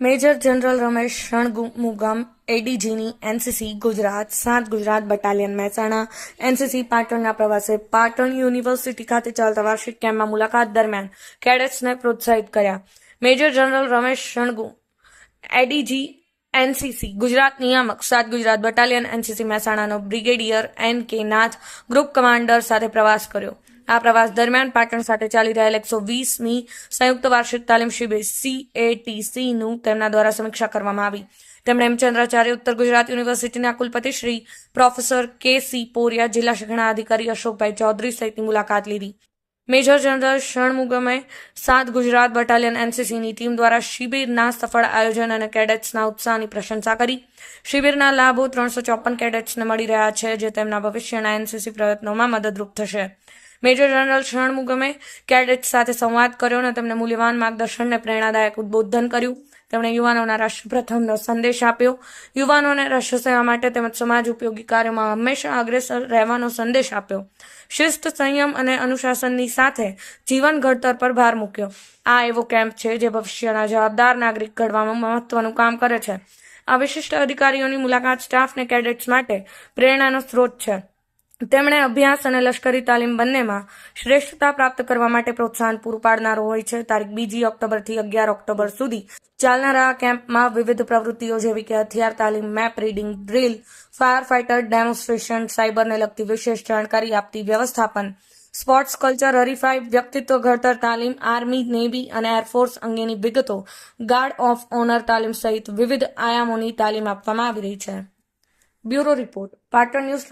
Major general Ramesh Shanmugam એડીજીની NCC Gujarat, સાત Gujarat battalion Mehsana NCC પાટણના પ્રવાસે પાટણ યુનિવર્સિટી ખાતે ચાલતા વાર્ષિક કેમ્પમાં મુલાકાત દરમિયાન કેડેટ્સને પ્રોત્સાહિત કર્યા. મેજર જનરલ રમેશ શણગુ એડીજી એનસીસી ગુજરાત નિયામક, સાત Gujarat battalion NCC મહેસાણાનો brigadier N K Nath, group commander સાથે પ્રવાસ કર્યો. આ પ્રવાસ દરમિયાન પાટણ સાથે ચાલી રહેલ એકસો વીસમી સંયુક્ત વાર્ષિક તાલીમ શિબિર સીએટીસીનું તેમના દ્વારા સમીક્ષા કરવામાં આવી. તેમણે હેમચંદ્રાચાર્ય ઉત્તર ગુજરાત યુનિવર્સિટીના કુલપતિ Shri professor K C Poriya, જિલ્લા શિક્ષણાધિકારી અશોકભાઈ ચૌધરી સહિતની મુલાકાત લીધી. મેજર જનરલ ષણમુગમે સાત ગુજરાત બટાલિયન એનસીસીની ટીમ દ્વારા શિબિરના સફળ આયોજન અને કેડેટ્સના ઉત્સાહની પ્રશંસા કરી. શિબિરના લાભો ત્રણસો ચોપન કેડેટ્સને મળી રહ્યા છે, જે તેમના ભવિષ્યના એનસીસી પ્રયત્નોમાં મદદરૂપ થશે. મેજર જનરલ શરણમુગમે કેડેટ્સ સાથે સંવાદ કર્યો અને તેમને મૂલ્યવાન માર્ગદર્શન અને પ્રેરણાદાયક ઉદબોધન કર્યું. તેમણે યુવાનોના રાષ્ટ્રપ્રથમનો સંદેશ આપ્યો. યુવાનોને રાષ્ટ્ર સેવા માટે તેમજ સમાજ ઉપયોગી કાર્યોમાં હંમેશા અગ્રેસર રહેવાનો સંદેશ આપ્યો. શિસ્ત સંયમ અને અનુશાસનની સાથે જીવન ઘડતર પર ભાર મૂક્યો. આ એવો કેમ્પ છે જે ભવિષ્યના જવાબદાર નાગરિક ઘડવામાં મહત્વનું કામ કરે છે. આ વિશિષ્ટ અધિકારીઓની મુલાકાત સ્ટાફ અને કેડેટ્સ માટે પ્રેરણાનો સ્ત્રોત છે. તેમણે અભ્યાસ અને લશ્કરી તાલીમ બંનેમાં શ્રેષ્ઠતા પ્રાપ્ત કરવા માટે પ્રોત્સાહન પૂરું પાડનારો હોય છે. તારીખ બીજી ઓક્ટોબરથી અગિયાર ઓક્ટોબર સુધી ચાલનારા કેમ્પમાં વિવિધ પ્રવૃત્તિઓ જેવી કે હથિયાર તાલીમ, map reading, drill, fire fighter demonstration, સાયબરને લગતી વિશેષ જાણકારી આપતી વ્યવસ્થાપન, સ્પોર્ટ્સ કલ્ચર, હરીફાઈ, વ્યક્તિત્વ, ઘડતર તાલીમ, આર્મી, નેવી અને એરફોર્સ અંગેની વિગતો ગાર્ડ ઓફ ઓનર તાલીમ સહિત વિવિધ આયામોની તાલીમ આપવામાં આવી રહી છે. Bureau report, Patan news